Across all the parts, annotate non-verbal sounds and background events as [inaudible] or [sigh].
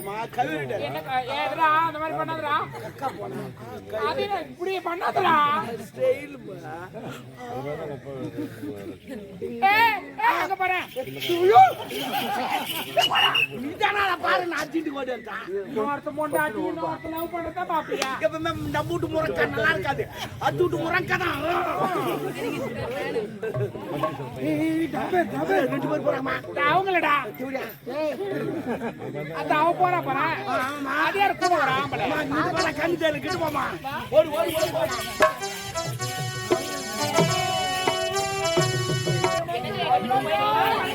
போச்சுமா கழுவிட்டேன் அந்த மாதிரி பண்ணாதடா. கக்கா போனா அது இப்படி பண்ணாதடா. பாரு நான் அடிச்சுட்டு ஓடி வந்தான் இன்னொருத்த பொண்டாட்டி இன்னொருத்த லவ் பண்றதா பாப்பியா? எப்பவுமே நம்ம வீட்டு முறக்கா நல்லா இருக்காது. அது வீட்டு முறக்கா தான் ரெண்டு பேர் போறாமா அவங்களடா. அந்த அவ போறா பாரு அது கூட ஆம்பளை கண்ணு தேர்ல கிட்டு போமா ஓடி ஓடி ஓடி Paminima,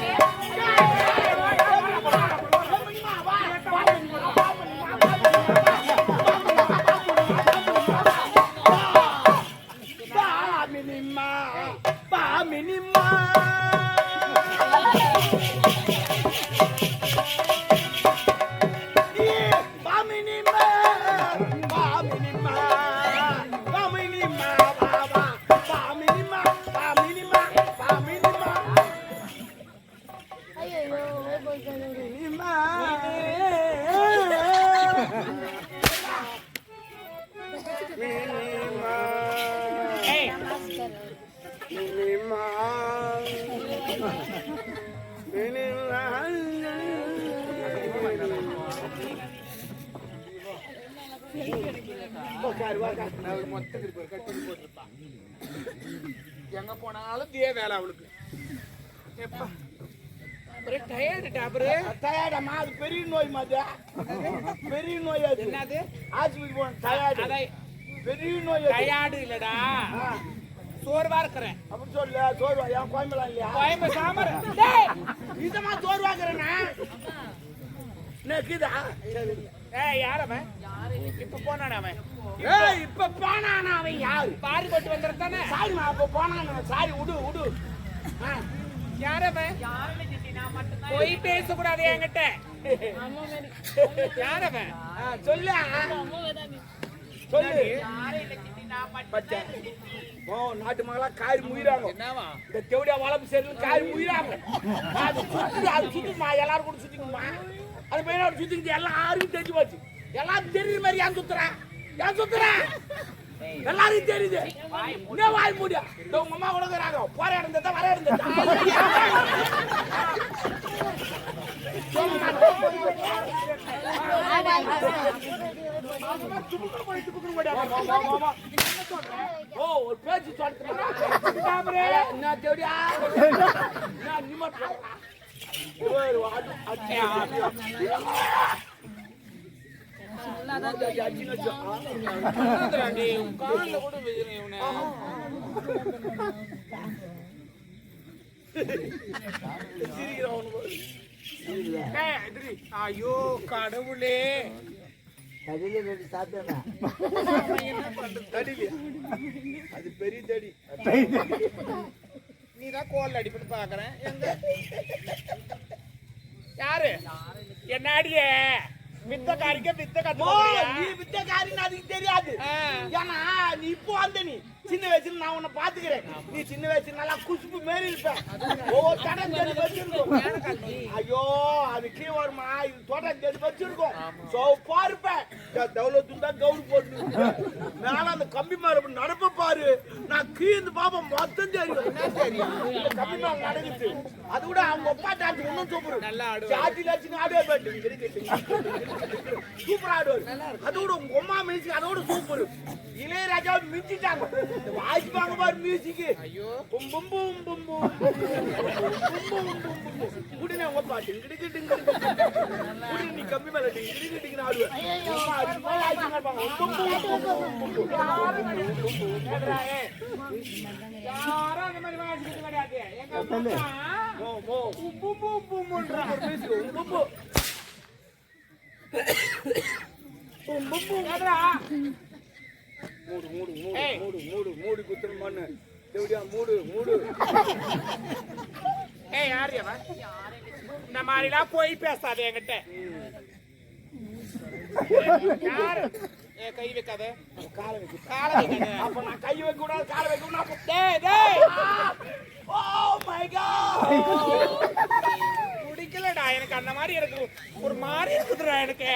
எங்க போனாலும் இதே வேலை அவளுக்கு. எப்பா? ஒரே டயர்டு டாபரு டயர்டாம்மா, அது பெரிய நோய் மாதிரி பெரிய நோய் அது. என்னது? ஆஸ்பத்திரி போன டயர்டு அதான் பெரிய நோய் டயர்டு இல்லடா. சோர்வா இருக்கிறேன். அப்படி சொல்லு சோர்வா. என் கோயம்பலாம் இல்லையா? கோயம்பு சாமர். இதமா சோர்வாக்குறேன்னா நெக்குதா ஏய் யார் அவன் இப்ப போனானே அவன்? ஏய் இப்ப போனானா அவன் யாரு? பாரி போட்டு வந்துருந்தானே சாரிமா அப்ப போனானா சாரி விடு விடு ஆ, யார் அவன் போய் பேசக்கூடாது என்கிட்ட. யார் அவன் ஆ, சொல்லு. சொல்லு நாட்டு மகளா காரி முயிறாங்க. என்னவா? இந்த தேவடியா சரியில் காரி முயிறாங்க. அது சுத்தி அது சுத்துமா எல்லாரும் கூட சுத்திக்குமா அது பையனோட சுத்திக்கிட்டு? எல்லாருக்கும் தெரிஞ்சு போச்சு. எல்லாரும் தெரியுற மாதிரி ஏன் சுத்துறேன் ஏன் சுத்துறேன் எல்லாருக்கும் தெரியுது. என்ன வாய் மூடியா? இந்த உங்க அம்மா கூட இருக்கிறாங்க போற இடம் தான் வர இடம் ஓ ஒரு பேச்சு சொல்றேன். என்ன தேவடியா என்ன நிம்மட் [laughs] ஐயோ கடவுளே. தடியில ரெண்டு சாப்பிட்டா என்ன பண்றது தடியில அது பெரிய தடி. நீதான் கோல் அடிப்பட்டு பாக்குறேன். எங்க? யாரு? என்ன அடிய? வித்த காரிக்க வித்த கத்து நீ வித்தக்காரின்னு அதுக்கு தெரியாது. ஏன்னா நீ இப்போ வந்த நீ. சின்ன வயசுல நான் உன்னை பாத்துக்கிறேன். நீ சின்ன வயசுல நல்லா குசுப்பு மாரி இருப்ப. ஒவ்வொரு தடம் தேடி வச்சிருக்கும். ஐயோ அது கீழே வருமா? இது தோட்டம் தேடி வச்சிருக்கோம். சோ பாருப்ப. தௌலத்து தான் கவுரு போட்டு. மேல அந்த கம்பி அப்படி நடப்ப பாரு. நான் கீழ்ந்து பாப்பா மொத்தம் தெரியும். இந்த கம்பி மேல நடக்குது அது கூட அவங்க அப்பா டான்ஸ் இன்னும் சூப்பர். நல்லா ஆடுவாரு. ஜாதி லட்சம் ஆடுவார் சூப்பர் ஆடுவார். அதோட உங்க அம்மா மியூசிக் அதோட சூப்பர். இளையராஜா மிஞ்சிட்டாங்க வாங்க பாரு மியூசிக் ஐயோ பும் பும் பும் பும் பும் பும் பும் பும் பும் குடினே உங்க பாட்டு டிங்கு டிங்கு குடி நீ கம்மி மேல டிங்கு டிங்கு டிங்கு ஆடுவேன் அம்மா அது மாதிரி ஆயிடுச்சு இருப்பாங்க பும் பும் பும் பும் பும் பும். யாரும் அந்த மாதிரி வாசிக்கிறது கிடையாது எங்க அம்மா மோ மோ உப்பு உப்பு உப்புன்றா. மியூசிக் பும் பும் ஏதுடா? மூடு மூடு மூடு. மூடு மூடு மூடு குத்துற மண்ணு. எப்படியா மூடு மூடு. ஏய் யாரு அவன்? இந்த மாதிரிலாம் போய் பேசாத என்கிட்ட. யாரு? ஏ கை வைக்காத. காலை வைக்க. காலை வைக்காத. அப்ப நான் கை வைக்க கூடாது காலை வைக்க கூடாது. டேய் டேய். Oh my God! பிடிக்கலடா எனக்கு அந்த மாதிரி எனக்கு ஒரு மாதிரி இருக்குதுடா எனக்கு.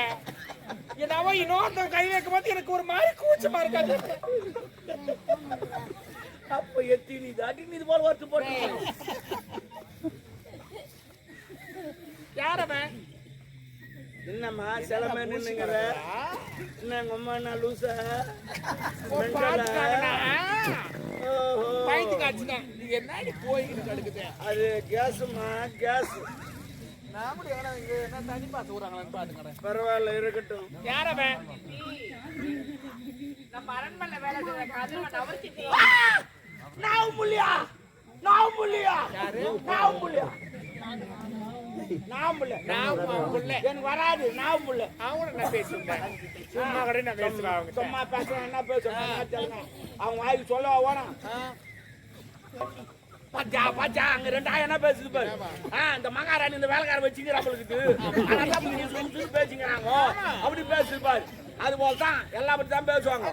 என்னவோ இன்னொருத்தன் கை வைக்கும் போது எனக்கு ஒரு மாதிரி கூச்சமா இருக்காது அப்ப எத்தி நீ தாட்டி நீ இது போல வருத்து போட்டு. யார் என்னம்மா சிலமே நின்னுங்கிற? என்ன எங்க அம்மா என்ன லூசா? என்னடி போய்கிட்டு கிடக்குது அது கேஸுமா கேஸ். நான் கூட எங்கடா இங்க என்ன தண்ணி பாத்து விடுறாங்களான்னு பரவாயில்ல இருக்கட்டும். யார் அவன்? நம்ம அரண்மனை வேலை செய்யற கதிரவன் அவருக்கு நான் புள்ளியா நான் புள்ளியா நான் புள்ளியா நான் புள்ள நான் புள்ள. எனக்கு வராது நான் புள்ள அவங்கள நான் பேசுறேன் சும்மா கூட நான் பேசுவேன் அவங்க சும்மா பேசுறேன் என்ன பேசுறேன் அவங்க வாய்க்கு சொல்ல வேணாம் அங்க ரெண்டாயிரம் என்ன பேசுது பாரு. இந்த மகாராணி இந்த வேலைக்கார வச்சுக்கிறாங்களுக்கு பேசிக்கிறாங்க அப்படி பேசுது பாரு. அது போல தான் எல்லா பத்தி தான் பேசுவாங்க.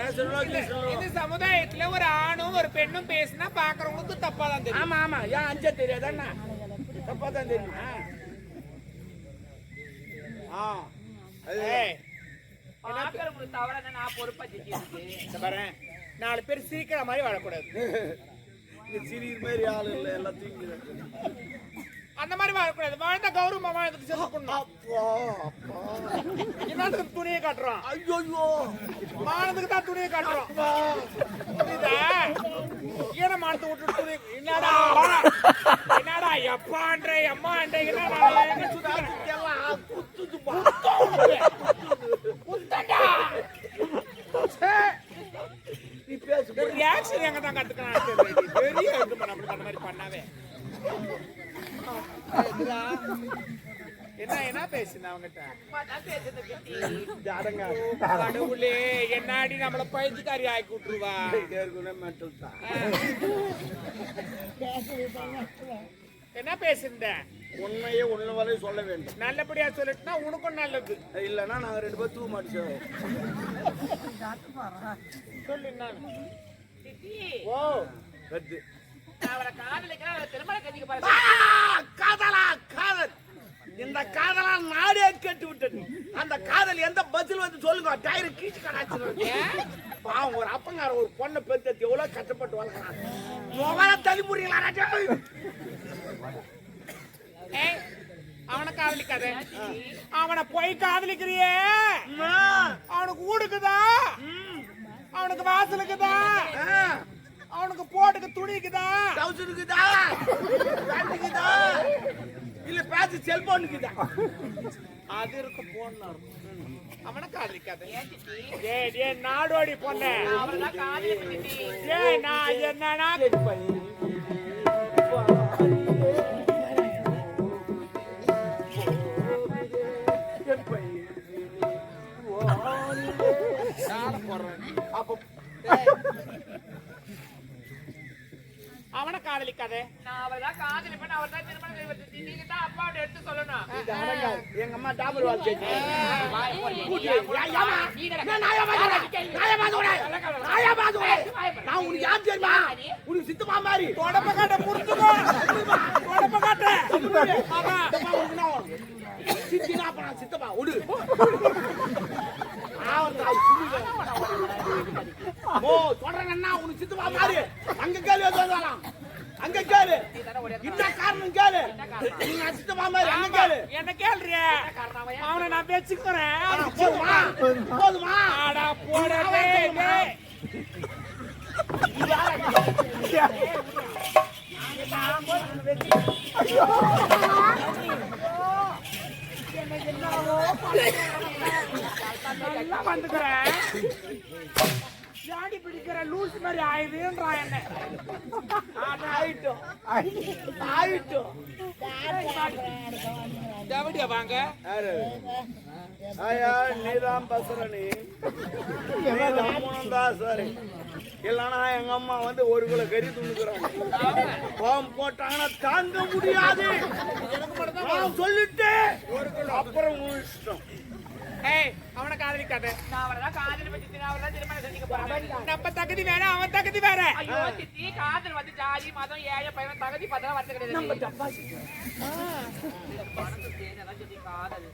அது. இந்த சமுதாயத்துல ஒரு ஆணும் ஒரு பெண்ணும் பேசினா பாக்குறவங்களுக்கு தப்பா தான் தெரியும். ஆமா ஆமா. ஏன் அஞ்ச தெரியாது என்ன? தப்பா தான் தெரியுமா ஆ அது ஏய், ஆக்கிரமும் தவிர நாலு பேர் சிரிக்கிற மாதிரி வாழக்கூடாது இந்த மாதிரி ஆள் இல்லை எல்லாம் அந்த மாதிரி வாழக்கூடாது வாழ்ந்த கௌரவமா வாழ்றதுக்கு செத்து பண்ணணும் அப்பா அப்பா துணியை காட்டுறோம் ஐயோ மானத்துக்கு தான் துணியை காட்டுறோம் புரியுதா ஈரமானத்தை விட்டு துணி என்னடா என்னடா எப்பான்ற எம்மான்ற என்னடா எங்க சுத்துறேன் எல்லாம் குத்துதுப்பா முத்தண்டா நீ பேசு ஒரு ரியாக்ஷன் எங்க தான் கத்துக்கலாம்? பெரிய இது பண்ண அப்படி மாதிரி பண்ணாவே? என்ன என்ன பேசுன அவங்கிட்ட? கடவுளே என்னாடி நம்மள பைத்தியக்காரி ஆக்கி விட்டுருவா? என்ன பேசுற உண்மையே உன்ன வரை சொல்ல வேண்டும். நல்லபடியா சொல்லிட்டுனா உனக்கும் நல்லது. இல்லைன்னா நாங்க ரெண்டு பேரும் தூ மாட்டோம். சொல்லு. கிட்டி ஓ. நான் அவரை காதலிக்கிறேன் அவரை திருமண கட்டிக்க பாரு காதலா காதல். இந்த காதலா நாடே கேட்டு விட்டது. அந்த காதல் எந்த பதில் வந்து சொல்லுங்க? டயர் கீச்சு கடாச்சு பாவம் ஒரு அப்பங்கார ஒரு பொண்ணை பெத்து எவ்வளவு கஷ்டப்பட்டு வளர்க்குறான். முகல தள்ளிமுறீங்களா ஏய், அவனை காதலிக்காத. அவனை போய் காதலிக்கிறியே. அவனுக்கு ஊடுக்குதா? அவனுக்கு வாசலுக்குதா? அவனுக்கு போட்டுக்கு துணிக்குதா? இருக்குதா இல்ல பேச செல்போனுக்குதா அது இருக்கு போன் அவனை காதலிக்காத ஏய் ஏய் நாடோடி பொண்ணு. அவரை தான் காதலிப்பேன் கிட்டி ஏய் நான் அப்ப அவனை காதலிக்காத நான் அவரை தான் காதலிப்பேன் அவர் தான் திருமணம் நீங்க தான் அப்பாவோட எடுத்து சொல்லணும். எங்க அம்மா டாபர் வால் கேட்டு? நான் நாயா பாத்துக்கிறேன். நாயா பாத்துக்கிறேன். நாயா பாத்துக்கிறேன். நான் உனக்கு யார் தெரியுமா? உனக்கு சித்தப்பா மாதிரி. தொடப்ப காட்ட புரிஞ்சுக்கோ தொடப்ப காட்ட. சித்தினா அப்ப நான் சித்தப்பா. விடு. ஆவன் தாய் புரியுது. ஓ, அண்ணா, உனக்கு சித்தப்பா மாதிரி. அங்க கேளு, எது வந்தாலும். அங்க கேளு. என்ன காரணம் கேளு. நீங்க சித்தப்பா மாதிரி அங்க கேளு. என்ன கேள்றிய? அவனை? நான் வச்சுக்கிறேன் ஆ, போதுமா? போதுமா? ஆடா போடா டேய், டேய். நல்லா வந்துக்கிறேன் ஜாடி பிடிக்கிற லூஸ் மாதிரி ஆயுதுன்றா என்ன? ஆயிட்டோம் ஆயிட்டோம் தேவடியா வாங்க. யாரு? ஆயா நீதான் பசரணி. நீதான் சரி இல்லைன்னா எங்க அம்மா வந்து ஒரு கிலோ கறி துணுக்குறாங்க பாவம் போட்டாங்கன்னா தாங்க முடியாது. நான் சொல்லிட்டு அப்புறம் இஷ்டம். ஏய் அவனை காதலிக்காத நான் அவளைதான் காதல் பத்தி நான் அவளைதான் திருமணம் செஞ்சுக்க போறேன். நம்ம தகுதி வேற அவன் தகுதி வேற. ஐயோ சித்தி காதல் வந்து ஜாதி மதம் ஏழை பையன் தகுதி பார்த்தா வந்து கிடையாது. பணத்தை காதல்.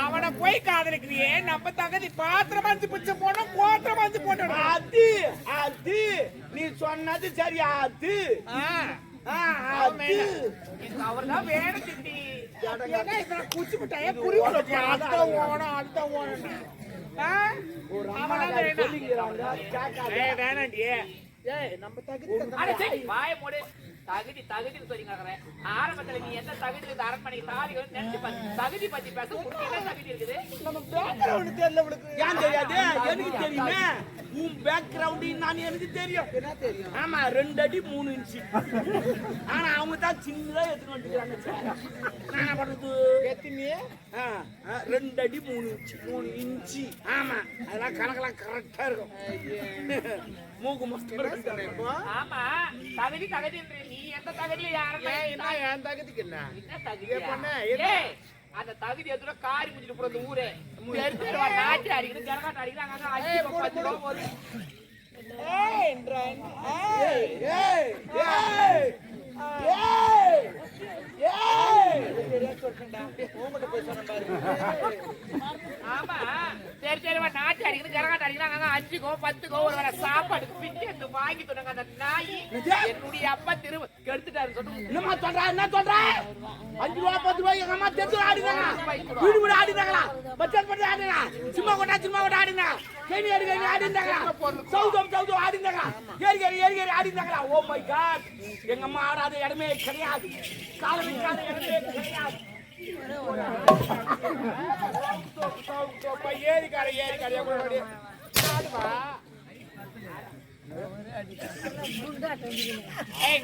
அவனை போய் காதலிக்கிறியே நம்ம தகுதி பாத்திரம் வந்து பிடிச்ச போனோம் கோத்திரம் வந்து போனோம் அது அது நீ சொன்னது சரி அது. அவர்தான் வேணும் இப்ப குச்சி மிட்டாயே புரியுது அதான் ஓணும் அதான் ஓணும் ஒரு அம்மா அவனா காரி வேணாம். சொல்லிக்கிறாங்க, கேட்காத. ஏய் வேணாண்டி ஏய். நம்ம தகுதி வாயை மூடு. தகுதி தகுதின்னு சொல்லி கேக்குறேன். ஆரம்பத்துல நீ எந்த தகுதி இருக்கு அரண்மனைக்கு தாலி வந்து நினைச்சு பாரு. தகுதி பத்தி பேச என்ன தகுதி இருக்குது? நம்ம பேக்ரவுண்ட் தெரியல உங்களுக்கு ஏன் தெரியாது? எனக்கு தெரியுமே. உன் பேக்ரவுண்ட் நான் எனக்கு தெரியும். என்ன தெரியும்? ஆமா ரெண்டு அடி மூணு இன்ச்சு ஆனா அவங்க தான் சின்னதா எடுத்துட்டு வந்துக்கிறாங்க. நான் பண்றது? எத்தினி ஆ, ஆ, ரெண்டு அடி மூணு இன்ச்சு மூணு இன்ச்சு ஆமா அதெல்லாம் கணக்கெல்லாம் கரெக்டா இருக்கும். மூக்கு மஸ்து ஆமா தகுதி தகுதின்ற நீ. எந்த தகுதியில என்ன என் தகுதிக்கு என்ன? தகுதி அந்த தகுதி எதுல காரி முடிச்சிட்டு போறது ஊரே. தெரு தெருவா நாட்டு அடிக்கிறது ஜனகாட்டு அடிக்கிறாங்க ஆமா சரி தெருவா நாட்டு அடிக்கிறது ஜனகாட்டு அடிக்கிறாங்க அஞ்சுக்கோ பத்துக்கோ ஒரு வேளை சாப்பாடுக்கு பிச்சு எடுத்து வாங்கி சொன்னாங்க அந்த நாய் என்னுடைய அப்பா திரு கெடுத்துட்டாரு சொல்லுங்க என்னம்மா சொல்ற என்ன சொல்ற அஞ்சு ரூபா பத்து ரூபாய் எங்க அம்மா தெரிஞ்சு ஆடினாங்க வீடு வீடு ஆடினாங்களா பச்சல் பண்ணி ஆடினா சும்மா கொண்டா சும்மா கொண்டா ஆடினா கேணி அடி கேணி ஆடினாங்களா சவுதம் சவுதம் ஆடினாங்களா ஏறி ஏறி ஏறி ஏறி ஆடினாங்களா ஓ மை காட் எங்க அம்மா ஆடாத இடமே கிடையாது. காலம் வைக்காத இடமே கிடையாது. ஏரிக்கார கூட ஏய்,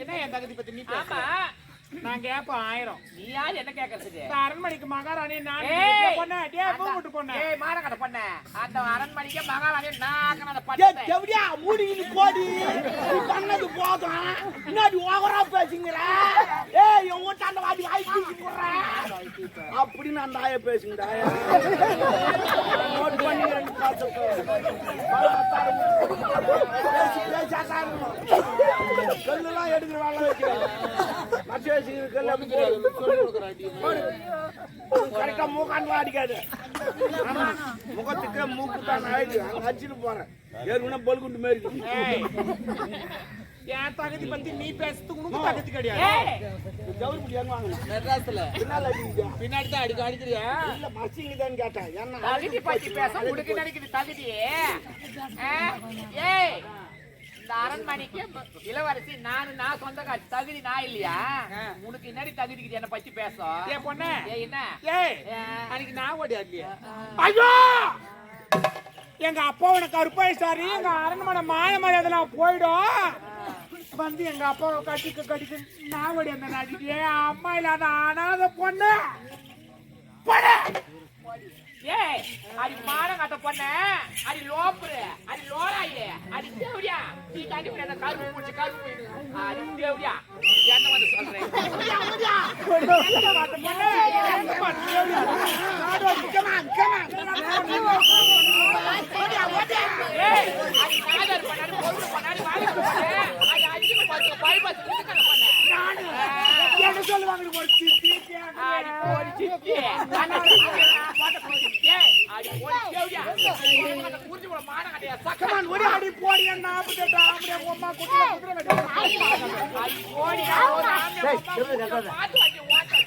என்ன என் தகுதி பத்தி நீ ஆமா நான் கேட்பேன் ஆயிரம். நீ யார் என்ன கேக்குறதுக்கு? அரண்மனைக்கு மகாராணி நான்! பொண்ணு டே பூ விட்டு பொண்ணு. ஏய் பொண்ண. அந்த அரண்மனைக்கு மகாராணி அந்த ஏய், பட்டை தேவடியா மூடிக்கிட்டு போடி. நீ பண்ணது போதும். முன்னாடி ஓவரா பேசுங்கிற ஏய் என் வீட்டாண்ட வாடி வாய் தூக்கி போடுறேன் அப்படின்னு அந்த ஆய பேசுங்கடா. நோட் பண்ணிக்கிறேன் கல்லெல்லாம் எடுக்கிற வேலை வைக்கிறேன் மச்ச வச்சுக்கிற கல் அப்படி போடு. போடு. கரெக்டா மூக்காண்டு அடிக்காது முகத்துக்கு மூக்கு தான் ஆயிடுது அங்க அடிச்சுட்டு போறேன். ஏற்கனவே பல்குண்டு மாரி இருக்கு. என் தகுதி பத்தி நீ பேசுறதுக்கு உனக்கு தகுதி கிடையாது. ஏய். கவுரி முடி எங்க வாங்கணும் மெட்ராஸ்ல. பின்னால பின்னாடி தான் அடிக்க அடிக்கிறியா? இல்ல மசிங்க தான் கேட்டேன். ஏன்னா தகுதி பத்தி பேச உனக்கு நினைக்குது தகுதி? ஏய். இந்த அரண்மனைக்கு இளவரசி நானு நான் சொந்தக்காரி தகுதி நான் இல்லையா? உனக்கு என்னடி தகுதிக்கு என்ன பத்தி பேசும் ஏ பொண்ணு. என்ன? ஏய்? அன்னைக்கு நான் ஓடி ஆடலையே ஐயோ! எங்க அப்பாவோட கருப்பாய் சாரி. எங்க அரண்மனை மாய மரியாதைலாம் போயிடும். வந்து எங்க அப்பாவை கட்டிக்க கட்டிக்க நான் ஓடி அந்த நாட்டுக்கு ஏன் அம்மா இல்லாத அனாத பொண்ணு. போடு. ஏய் அடி மானம் கட்ட பொண்ண. அடி லோப்புரு. அடி லோராயே அடி தேவடியா. நீ தாண்டி போய் அந்த கருப்பு முடிச்சு கருப்பு போயிடு. அடி தேவடியா. என்ன வந்து சொல்றேன் எங்க பார்த்த பொண்ணு? சொல்லுவாங்க ஒரு சித்தி கேக்குது. போடி சித்தி அடி போடி ஏய் போட மானம் கட்டையா சக்க Come ஆடி போடி என்ன நாற்பத்தெட்டு ஆம்பளை உம்மா குட்டில குதிரை வெட்டி. அடி போடி ஒரு ஆம்பளை பார்த்து வந்து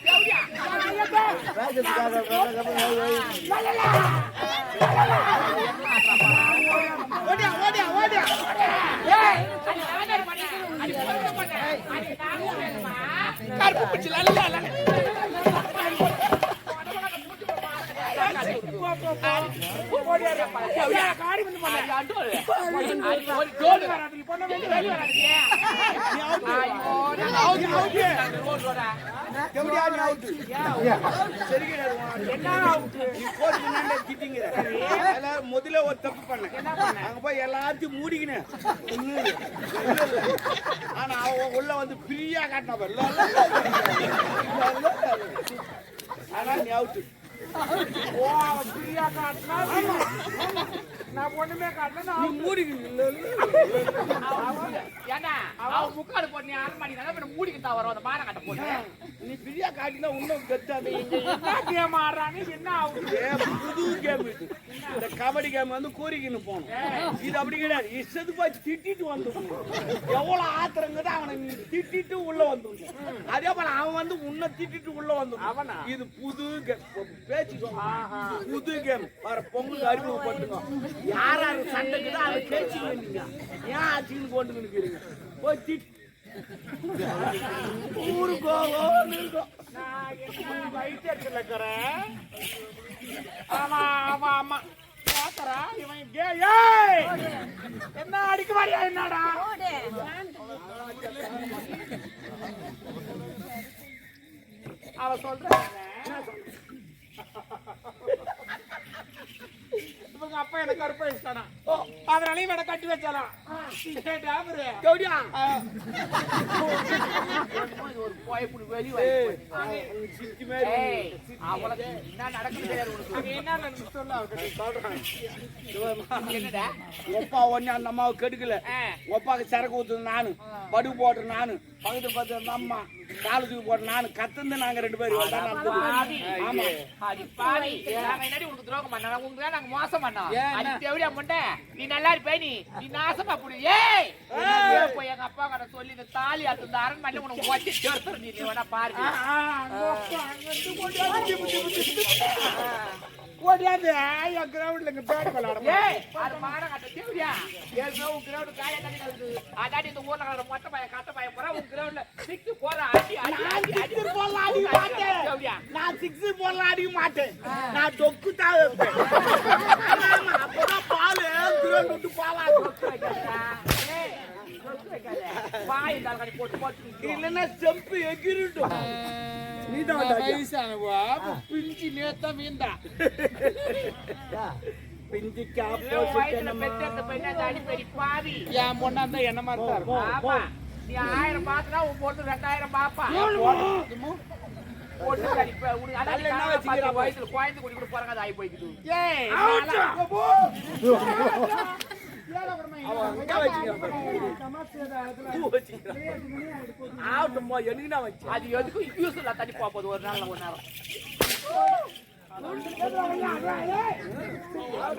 ஓடியா ஓடியா ஓடியா ஏய் அடி நாகர் பண்ண அடி பொருள் பண்ண அடி நாகர் வேணுமா கருப்பு பிடிச்சி வந்து பண்ண அது அண்டோல். அது ஒரு ஜோடு. வராது பொண்ணு வெளிய வெளிய வராதீங்க. ஐயோ, நான் அவுத்து போட்டேன். அந்த ரோட்டோட. எப்படியா நீ அவுட்டு சரி கிடையாது உன் என்ன அவுட்டு நீ கோடி முன்னாடி எல்லாரும் முதல்ல ஒரு தப்பு பண்ண அங்க போய் எல்லாத்தையும் மூடிக்கினேன். ஆனா அவன் உள்ள வந்து ஃப்ரீயா காட்டின பாரு. இல்ல, இல்ல, இல்ல, இல்ல, இல்ல. ஆனா நீ அவுட்டு ஓ பிரியா காட்டினா நான் ஒண்ணுமே காட்டினா நீ மூடிக்கணும் இல்ல, இல்ல, இல்ல, இல்ல. அவன் ஏன்னா, அவன் முக்காடு போட்டு நீ அரண்மனைக்கு தானே பின்ன மூடிக்கிட்டு வரும் அந்த மானம் கட்ட போட்டு. நீ ஃப்ரீயா காட்டினா இன்னும் கெத்தாது என்ன கேம் ஆடுறாங்க என்ன ஏ, புது கேம் இது. இந்த கபடி கேம் வந்து கோரிக்கின்னு போகணும். இது அப்படி கிடையாது. இஷ்டத்து போய் திட்டிட்டு வந்துடணும். எவ்வளவு ஆத்திரங்கிறது அவனை நீ திட்டிட்டு உள்ள வந்துடணும். அதே போல அவன் வந்து உன்னை திட்டிட்டு உள்ள வந்துடணும். அவனா? இது புது கேம். பேச்சு புது கேம். வர பொங்கல் அறிமுகப்படுத்துங்க. யார் யார் சண்டைக்குதோ அதை பேச்சுங்க நீங்க ஏன் ஆச்சுன்னு கொண்டு நிற்கிறீங்க போய் திட்டு ஊரு இருக்கும் நான் என்ன இருக்கிறேன் ஆமா ஆமா ஆமா. பாத்தரா இவன் கே ஏய்! என்ன அடிக்க மாட்டியா என்னடா? அவ சொல்ற? இவங்க அப்பா எனக்கு கருப்பை வச்சுட்டானா அதனால இவனை கட்டி கௌடியா ஒரு ஏய், அவளுக்கு என்ன நடக்குது என்ன நடந்து சொல்லு சொல்றான். ஒப்பா ஒண்ணு அந்த அம்மாவை கெடுக்கல. ஒப்பாக்கு சரக்கு ஊத்துது நானு. படு போட்டு நானு. பக்கத்து பார்த்து அந்த அம்மா. காலத்துக்கு போட்டு நானு கத்தந்து நாங்க ரெண்டு பேரும். ஆமா அடி பாவி. நாங்க என்னடி உனக்கு துரோகம் பண்ணோம்? உனக்கு தான் நாங்க மோசம் பண்ணோம். அடி தேவடியா முண்டை. நீ நல்லா இருப்ப நீ. நீ நாசமா போடு. ஏய்! போய் எங்க அப்பா கிட்ட சொல்லி இந்த தாலி அறுத்து இந்த அரண்மனையில உனக்கு ஓட்டி சேர்த்துரு நீ. வேணா பாரு. ஓடியாந்து என் கிரவுண்ட்ல இங்க பேட் விளையாட ஏய், அது மானம் கட்ட தேவடியா. ஏற்கனவே உன் ground காலியா கட்டி கிடக்குது. அதாடி இந்த ஊர்ல கிடக்குற மொட்டை பையன், கட்டை பையன் பூரா உன் groundல six போடுற அடி, அடி, அடி, அடி. போடலாம் அடிக்க மாட்டேன். நான் சிக்ஸர் போடலாம் அடிக்க மாட்டேன் நான் தொக்கு தான் வைப்பேன் அப்பதான் பால் கிரௌண்ட் விட்டு. வாய் இந்த ஆள்காரி போட்டு போட்டு. இல்லைன்னா செம்பு எகிரிட்டும் இருந்தா என்ன மாதிரி தான் இருக்கும் ஆமா. நீ ஆயிரம் பாத்துனா உன் பொண்ணு ரெண்டாயிரம் பாப்பா பொண்ணு அடிப்ப உனக்கு வயசுல குழந்தை குடி கூட பிறகு அது ஆகி போய்க்குது ஏய் அவுட். நாளா- போ, அது எதுக்கும் யூஸ் தண்ணி போகுது ஒரு நாள்ல ஒரு நேரம்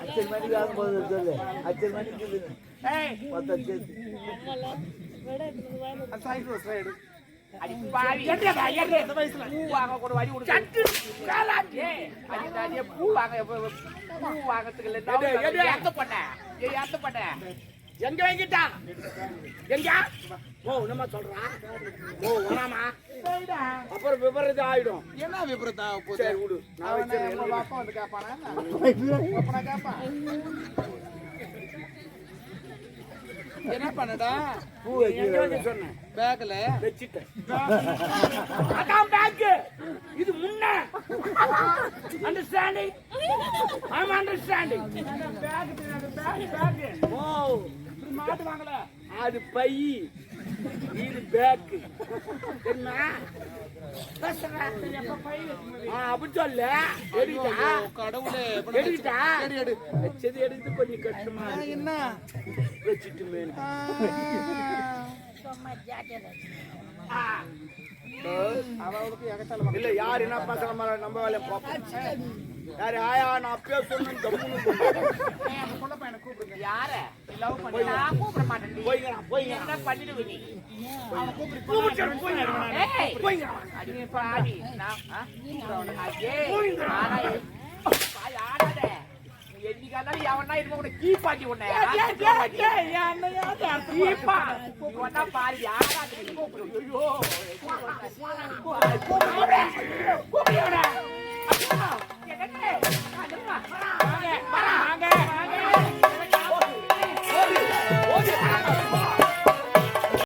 அச்சல் மணிக்கு ஆகும்போது சொல்லு அச்சல் மணிக்கு பத்து அச்சல் பூ வாங்க வழி பூ வாங்க பூ வாங்கறதுக்கு ஏய் பண்ண எங்க வாங்கிட்டா? எங்க ஓ என்னமா சொல்றான் ஓ வேணாமா அப்புறம் விபரீதம் ஆயிடும். என்ன விபரீதம் சரி விடு. நான். உங்க அப்பா வந்து கேட்பானா? கேட்பான். என்ன பண்ணடா? பூ சொன்னேன். பேக்ல வச்சிட்டேன். அதான் பேக் இது முன்ன. Understanding I am understanding back back back ஓ மாட்டுவாங்களே அது பை. இது பேக் என்ன? அப்படி சொல்ல. எடுக்கிட்டா? கடவுளே. வச்சது எடுத்து கொஞ்சம் கஷ்டமா. என்ன? வச்சுட்டு மேல இல்ல யார் என்ன மாதிரி நம்ம வேலையை பார்ப்போம். யாரு ஆயா நான் அப்பயே சொன்னேன் கூப்பிடுங்க யார லவ் பண்ணி நான் கூப்பிட மாட்டேன் போய்ங்க போய்ங்க என்ன பண்ணிடுவ நீ அவன் கூப்பிடு கூப்பிடு போய்ங்க ஏய் போய்ங்க அடி பாடி நான் ஏய் ஆனா பாய் ஆடாத என்னைக்காதாலும் எவனா இருக்க உன கீ பாட்டி உன்னை கீப்பா உன்னா பாரு யாரா கூப்பிடு ஐயோ கூப்பிடு கூப்பிடு என்ன Come [laughs] on.